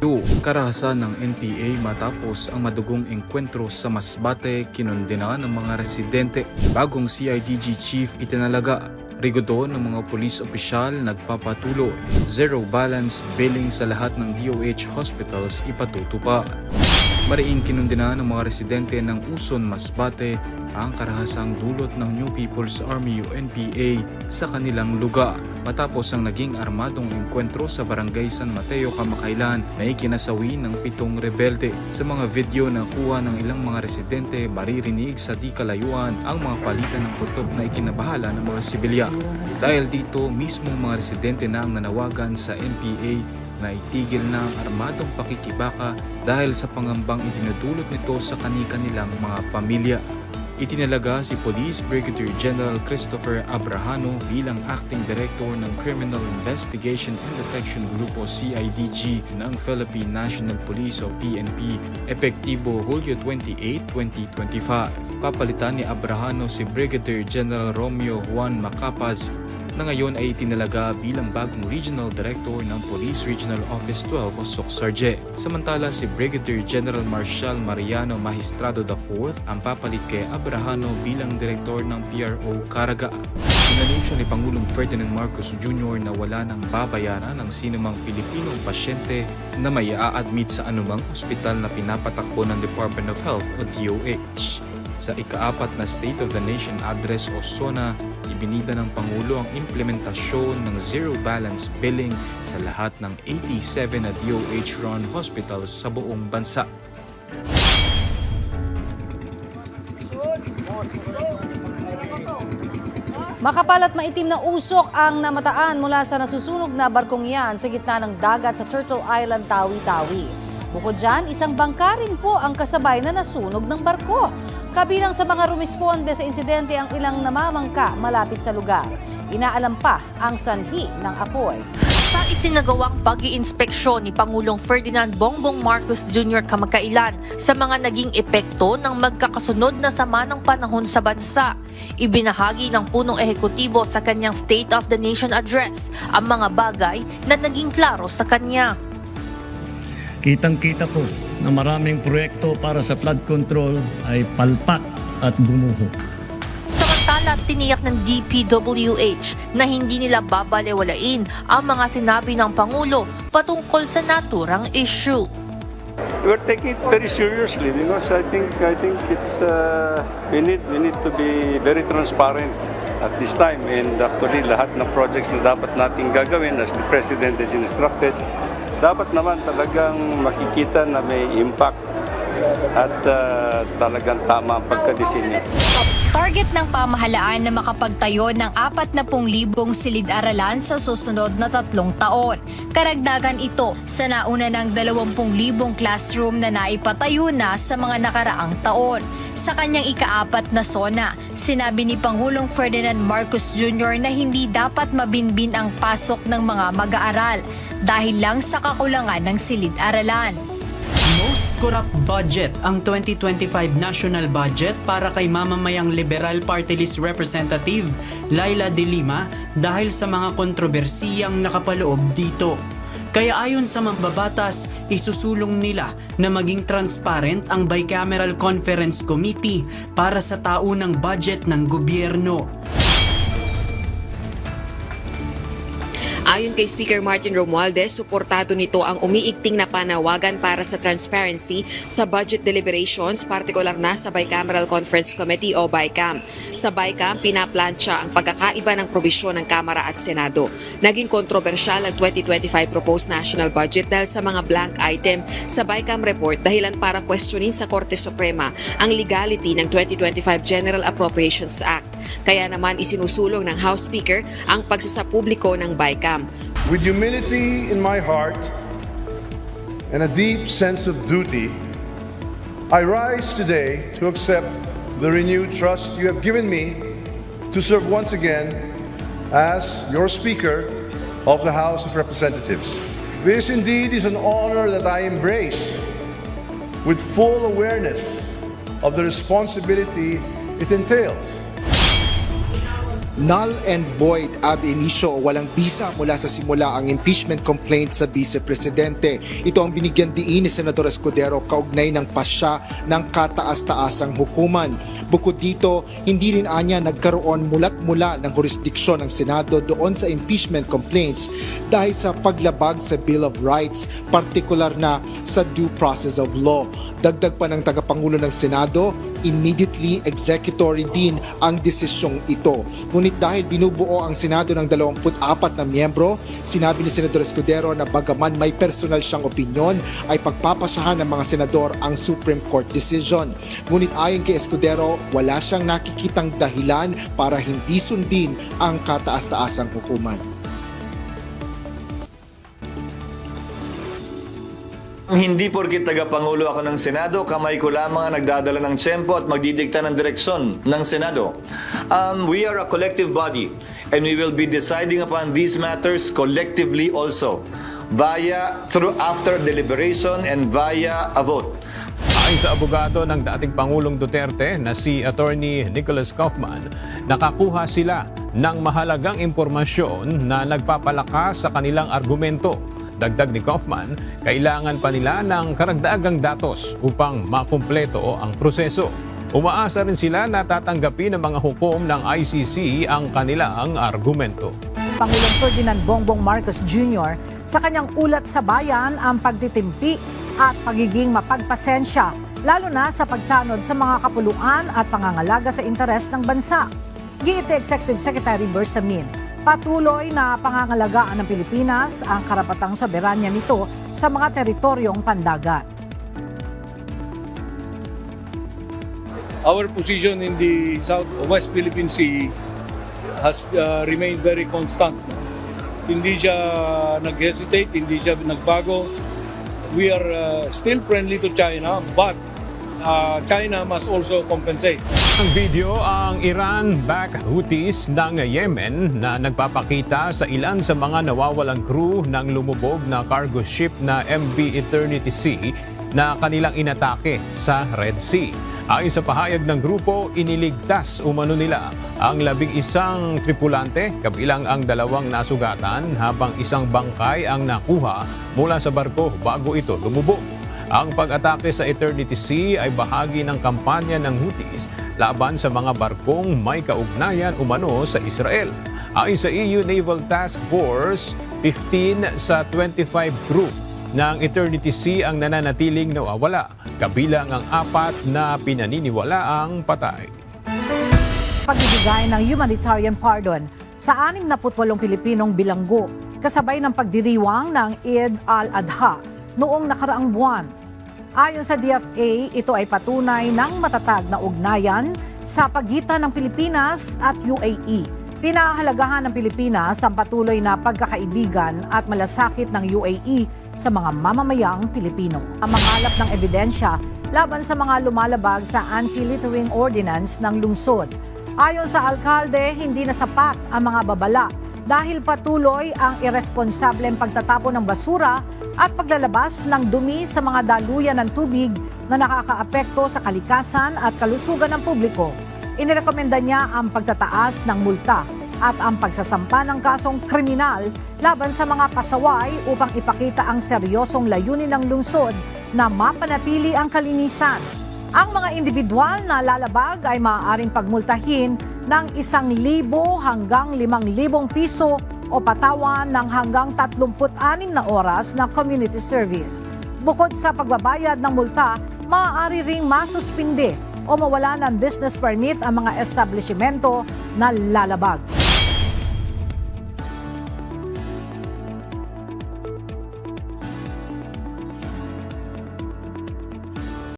Yo, karahasan ng NPA matapos ang madugong engkwentro sa Masbate kinundina ng mga residente. Bagong CIDG chief itinalaga Rigodo ng mga pulis opisyal nagpapatulo. Zero balance billing sa lahat ng DOH hospitals ipatutupa. Mariing kinundina ng mga residente ng Uson, Masbate ang karahasang dulot ng New People's Army o NPA sa kanilang lugar matapos ang naging armadong engkwentro sa barangay San Mateo, Kamakailan na ikinasawi ng pitong rebelde. Sa mga video na kuha ng ilang mga residente, maririnig sa di kalayuan ang mga palitan ng putok na ikinabahala ng mga sibilyan. Dahil dito, mismong mga residente na ang nanawagan sa NPA na itigil na ang armadong pakikibaka dahil sa pangambang itinutulot nito sa kani-kanilang mga pamilya. Itinalaga si Police Brigadier General Christopher Abrahano bilang Acting Director ng Criminal Investigation and Detection Grupo CIDG ng Philippine National Police o PNP epektibo Hulyo 28, 2025. Papalitan ni Abrahano si Brigadier General Romeo Juan Macapaz na ngayon ay itinalaga bilang bagong Regional Director ng Police Regional Office 12 o SOCSARGE. Samantala si Brigadier General Marshal Mariano Magistrado IV ang papalit kay Abrahano bilang Direktor ng PRO Caraga. Inanunsyo ni Pangulong Ferdinand Marcos Jr. na wala nang babayaran ng sinumang Pilipinong pasyente na may a-admit sa anumang ospital na pinapatakbo ng Department of Health o DOH. Sa ikaapat na State of the Nation Address o SONA, ibinida ng Pangulo ang implementasyon ng zero balance billing sa lahat ng 87 na DOH-run hospitals sa buong bansa. Makapal at maitim na usok ang namataan mula sa nasusunog na barkong yan sa gitna ng dagat sa Turtle Island, Tawi-Tawi. Bukod dyan, isang bangka rin po ang kasabay na nasunog ng barko. Kabilang sa mga rumisponde sa insidente ang ilang namamangka malapit sa lugar. Inaalam pa ang sanhi ng apoy. Sa isinagawang pag inspeksyon ni Pangulong Ferdinand Bongbong Marcos Jr. kamakailan sa mga naging epekto ng magkakasunod na sama ng panahon sa bansa, ibinahagi ng punong ehekutibo sa kanyang State of the Nation Address ang mga bagay na naging klaro sa kanya. Kitang-kita ko na maraming proyekto para sa flood control ay palpak at bumuho. Samantala, tiniyak ng DPWH na hindi nila babalewalain ang mga sinabi ng Pangulo patungkol sa naturang issue. We're taking it very seriously because I think I think it's uh, we need we need to be very transparent at this time and actually lahat ng projects na dapat nating gagawin as the President has instructed dapat naman talagang makikita na may impact at uh, talagang tama ang pagkadisenyo. Target ng pamahalaan na makapagtayo ng 40,000 silid-aralan sa susunod na tatlong taon. Karagdagan ito sa nauna ng 20,000 classroom na naipatayo na sa mga nakaraang taon. Sa kanyang ikaapat na sona, sinabi ni Pangulong Ferdinand Marcos Jr. na hindi dapat mabinbin ang pasok ng mga mag-aaral dahil lang sa kakulangan ng silid-aralan. Most corrupt budget ang 2025 national budget para kay mamamayang Liberal Party List Representative Laila De Lima dahil sa mga kontrobersiyang nakapaloob dito. Kaya ayon sa mambabatas, isusulong nila na maging transparent ang Bicameral Conference Committee para sa taunang budget ng gobyerno. Ayon kay Speaker Martin Romualdez, suportado nito ang umiigting na panawagan para sa transparency sa budget deliberations, partikular na sa Bicameral Conference Committee o BICAM. Sa BICAM, pinaplansya ang pagkakaiba ng probisyon ng Kamara at Senado. Naging kontrobersyal ang 2025 proposed national budget dahil sa mga blank item sa BICAM report dahilan para questionin sa Korte Suprema ang legality ng 2025 General Appropriations Act. Kaya naman isinusulong ng House Speaker ang pagsasapubliko ng BICAM. With humility in my heart and a deep sense of duty, I rise today to accept the renewed trust you have given me to serve once again as your Speaker of the House of Representatives. This indeed is an honor that I embrace with full awareness of the responsibility it entails. Null and void ab initio o walang bisa mula sa simula ang impeachment complaint sa Vice Presidente. Ito ang binigyan diin ni Senador Escudero kaugnay ng pasya ng kataas-taasang hukuman. Bukod dito, hindi rin anya nagkaroon mulat mula ng jurisdiksyon ng Senado doon sa impeachment complaints dahil sa paglabag sa Bill of Rights, partikular na sa due process of law. Dagdag pa ng tagapangulo ng Senado, immediately executory din ang desisyong ito. Ngunit dahil binubuo ang Senado ng 24 na miyembro, sinabi ni Senador Escudero na bagaman may personal siyang opinyon, ay pagpapasyahan ng mga senador ang Supreme Court decision. Ngunit ayon kay Escudero, wala siyang nakikitang dahilan para hindi sundin ang kataas-taasang hukuman. Hindi porkit tagapangulo ako ng Senado, kamay ko lamang ang nagdadala ng tsempo at magdidikta ng direksyon ng Senado. Um, we are a collective body and we will be deciding upon these matters collectively also via through after deliberation and via a vote. Ayon sa abogado ng dating Pangulong Duterte na si Attorney Nicholas Kaufman, nakakuha sila ng mahalagang impormasyon na nagpapalakas sa kanilang argumento. Dagdag ni Kaufman, kailangan pa nila ng karagdagang datos upang makumpleto ang proseso. Umaasa rin sila na tatanggapin ng mga hukom ng ICC ang kanilang argumento. Pangulong Ferdinand Bongbong Marcos Jr. sa kanyang ulat sa bayan ang pagtitimpi at pagiging mapagpasensya, lalo na sa pagtanod sa mga kapuluan at pangangalaga sa interes ng bansa. Giit Executive Secretary Bersamin, patuloy na pangangalagaan ng Pilipinas ang karapatang soberanya nito sa mga teritoryong pandagat. our position in the Southwest Philippine Sea has uh, remained very constant. Hindi siya nag-hesitate, hindi siya nagbago. We are uh, still friendly to China, but uh, China must also compensate. Ang video ang Iran-backed Houthis ng Yemen na nagpapakita sa ilan sa mga nawawalang crew ng lumubog na cargo ship na MV Eternity Sea na kanilang inatake sa Red Sea. Ayon sa pahayag ng grupo, iniligtas umano nila ang labing isang tripulante kabilang ang dalawang nasugatan habang isang bangkay ang nakuha mula sa barko bago ito lumubog. Ang pag-atake sa Eternity Sea ay bahagi ng kampanya ng Houthis laban sa mga barkong may kaugnayan umano sa Israel. Ayon sa EU Naval Task Force, 15 sa 25 crew ng Eternity Sea ang nananatiling nawawala, kabilang ang apat na pinaniniwala ang patay. pagbibigay ng humanitarian pardon sa 68 Pilipinong bilanggo kasabay ng pagdiriwang ng Eid al-Adha noong nakaraang buwan. Ayon sa DFA, ito ay patunay ng matatag na ugnayan sa pagitan ng Pilipinas at UAE. Pinahalagahan ng Pilipinas ang patuloy na pagkakaibigan at malasakit ng UAE sa mga mamamayang Pilipino. Ang mangalap ng ebidensya laban sa mga lumalabag sa anti-littering ordinance ng lungsod. Ayon sa alkalde, hindi na sapat ang mga babala dahil patuloy ang irresponsableng pagtatapon ng basura at paglalabas ng dumi sa mga daluyan ng tubig na nakakaapekto sa kalikasan at kalusugan ng publiko. Inirekomenda niya ang pagtataas ng multa at ang pagsasampa ng kasong kriminal laban sa mga pasaway upang ipakita ang seryosong layunin ng lungsod na mapanatili ang kalinisan. Ang mga individual na lalabag ay maaaring pagmultahin ng isang libo hanggang limang libong piso o patawan ng hanggang 36 na oras na community service. Bukod sa pagbabayad ng multa, maaari ring masuspinde o mawala ng business permit ang mga establishmento na lalabag.